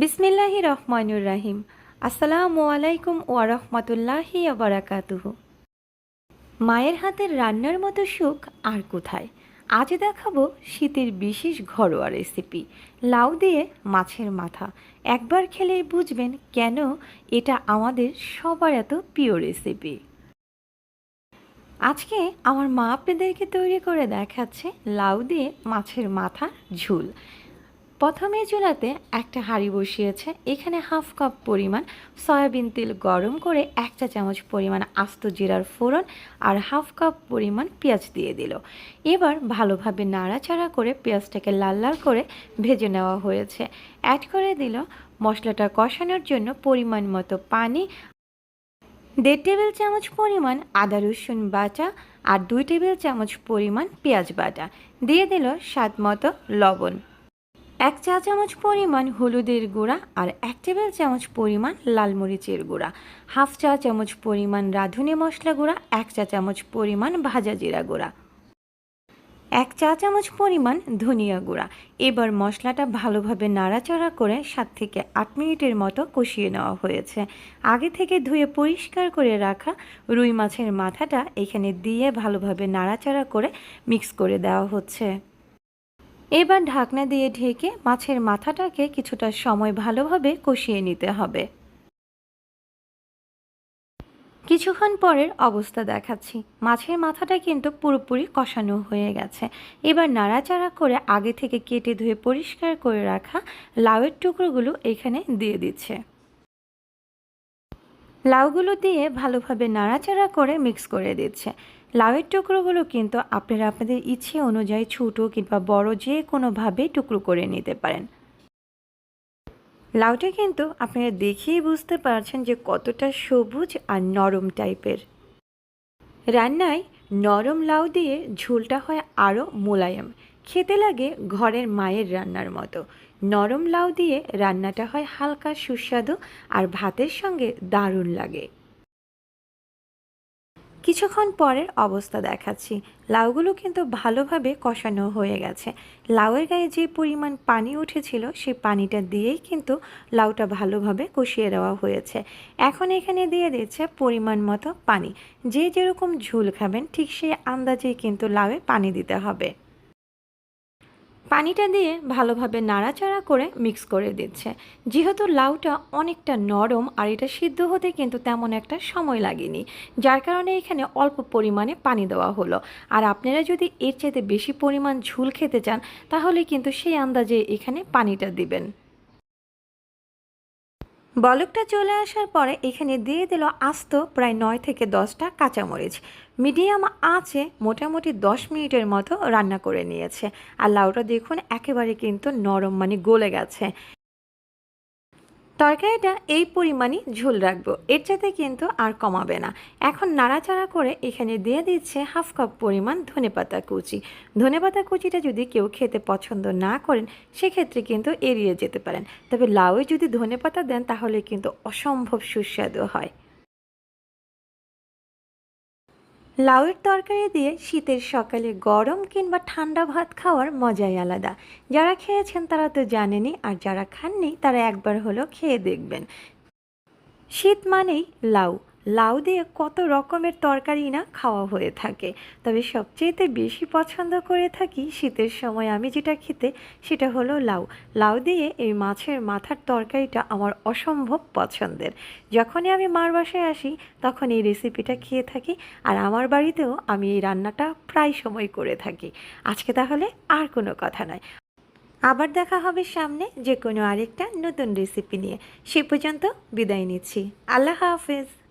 বিসমিল্লাহি রহমানুর রাহিম। আসসালামু আলাইকুম ওয়া রাহমাতুল্লাহি বারাকাতুহু। মায়ের হাতের রান্নার মতো সুখ আর কোথায়? আজ দেখাবো শীতের বিশেষ ঘরোয়া রেসিপি লাউ দিয়ে মাছের মাথা। একবার খেলেই বুঝবেন কেন এটা আমাদের সবার এত প্রিয় রেসিপি আজকে আমার মা আপনাদেরকে তৈরি করে দেখাচ্ছে লাউ দিয়ে মাছের মাথা ঝুল। প্রথমে চুলাতে একটা হাঁড়ি বসিয়েছে। এখানে হাফ কাপ পরিমাণ সয়াবিন তেল গরম করে এক চা চামচ পরিমাণ আস্ত জিরার ফোড়ন আর হাফ কাপ পরিমাণ পেঁয়াজ দিয়ে দিল। এবার ভালোভাবে নাড়াচাড়া করে পেঁয়াজটাকে লাল লাল করে ভেজে নেওয়া হয়েছে। অ্যাড করে দিল মশলাটা কষানোর জন্য পরিমাণ মতো পানি, দেড় টেবিল চামচ পরিমাণ আদা রসুন বাটা আর দুই টেবিল চামচ পরিমাণ পেঁয়াজ বাটা। দিয়ে দিল স্বাদ মতো লবণ। এক চা চামচ পরিমাণ হলুদের গুঁড়া আর এক টেবিল চামচ পরিমাণ লাল মরিচের গুঁড়া। হাফ চা চামচ পরিমাণ রাঁধুনি মশলা গুঁড়া, এক চা চামচ পরিমাণ ভাজা জিরা গুঁড়া। এক চা চামচ পরিমাণ ধনিয়া গুঁড়া। এবার মশলাটা ভালোভাবে নাড়াচাড়া করে সাত থেকে আট মিনিটের মতো কষিয়ে নেওয়া হয়েছে। আগে থেকে ধুয়ে পরিষ্কার করে রাখা রুই মাছের মাথাটা এখানে দিয়ে ভালোভাবে নাড়াচাড়া করে মিক্স করে দেওয়া হচ্ছে। এবার ঢাকনা দিয়ে ঢেকে মাছের মাথাটাকে কিছুটা সময় ভালোভাবে কষিয়ে নিতে হবে। কিছুক্ষণ পরের অবস্থা দেখাচ্ছি। মাছের মাথাটা কিন্তু পুরোপুরি কষানো হয়ে গেছে। এবার নাড়াচাড়া করে আগে থেকে কেটে ধুয়ে পরিষ্কার করে রাখা লাউয়ের টুকরোগুলো এখানে দিয়ে দিচ্ছে। লাউগুলো দিয়ে ভালোভাবে নাড়াচাড়া করে মিক্স করে দিচ্ছে। লাউয়ের টুকরোগুলো কিন্তু আপনারা আপনাদের ইচ্ছে অনুযায়ী ছোটো কিংবা বড় যে কোনোভাবে টুকরো করে নিতে পারেন। লাউটা কিন্তু আপনারা দেখেই বুঝতে পারছেন যে কতটা সবুজ আর নরম টাইপের। রান্নায় নরম লাউ দিয়ে ঝোলটা হয় আরও মোলায়েম। খেতে লাগে ঘরের মায়ের রান্নার মতো। নরম লাউ দিয়ে রান্নাটা হয় হালকা সুস্বাদু আর ভাতের সঙ্গে দারুণ লাগে। কিছুক্ষণ পরের অবস্থা দেখাচ্ছি। লাউগুলো কিন্তু ভালোভাবে কষানো হয়ে গেছে। লাউয়ের গায়ে যে পরিমাণ পানি উঠেছিল সেই পানিটা দিয়েই কিন্তু লাউটা ভালোভাবে কষিয়ে দেওয়া হয়েছে। এখন এখানে দিয়ে দিচ্ছে পরিমাণ মতো পানি। যে যেরকম ঝুল খাবেন, ঠিক সেই আন্দাজেই কিন্তু লাউয়ে পানি দিতে হবে। পানিটা দিয়ে ভালোভাবে নাড়াচাড়া করে মিক্স করে দিচ্ছে। যেহেতু লাউটা অনেকটা নরম আর এটা সিদ্ধ হতে কিন্তু তেমন একটা সময় লাগেনি, যার কারণে এখানে অল্প পরিমাণে পানি দেওয়া হলো। আর আপনারা যদি এর চাইতে বেশি পরিমাণ ঝুল খেতে চান, তাহলে কিন্তু সেই আন্দাজে এখানে পানিটা দিবেন। বলকটা চলে আসার পরে এখানে দিয়ে দিল আস্ত প্রায় নয় থেকে দশটা কাঁচামরিচ। মিডিয়াম আঁচে মোটামুটি দশ মিনিটের মতো রান্না করে নিয়েছে। আর লাউটা দেখুন একেবারে কিন্তু নরম মানে গলে গেছে। তরকারিটা এই পরিমাণই ঝোল রাখব। এর চাইতে কিন্তু আর কমাবে না। এখন নাড়াচাড়া করে এখানে দিয়ে দিচ্ছে হাফ কাপ পরিমাণ ধনেপাতা কুচি। ধনেপাতা কুচিটা যদি কেউ খেতে পছন্দ না করেন, সেক্ষেত্রে কিন্তু এড়িয়ে যেতে পারেন। তবে লাউয়ে যদি ধনেপাতা দেন, তাহলে কিন্তু অসম্ভব সুস্বাদু হয়। লাউয়ের তরকারি দিয়ে শীতের সকালে গরম কিংবা ঠান্ডা ভাত খাওয়ার মজাই আলাদা। যারা খেয়েছেন তারা তো জানেনি আর যারা খাননি তারা একবার হলো খেয়ে দেখবেন। শীত মানেই লাউ। লাউ দিয়ে কত রকমের তরকারি না খাওয়া হয়ে থাকে। তবে সবচেয়েতে বেশি পছন্দ করে থাকি শীতের সময় আমি যেটা খেতে, সেটা হলো লাউ। লাউ দিয়ে এই মাছের মাথার তরকারিটা আমার অসম্ভব পছন্দের। যখনই আমি মার বাসায় আসি, তখন এই রেসিপিটা খেয়ে থাকি আর আমার বাড়িতেও আমি এই রান্নাটা প্রায় সময় করে থাকি। আজকে তাহলে আর কোনো কথা নয়। আবার দেখা হবে সামনে যে কোনো আরেকটা নতুন রেসিপি নিয়ে। সে পর্যন্ত বিদায় নিচ্ছি। আল্লাহ হাফেজ।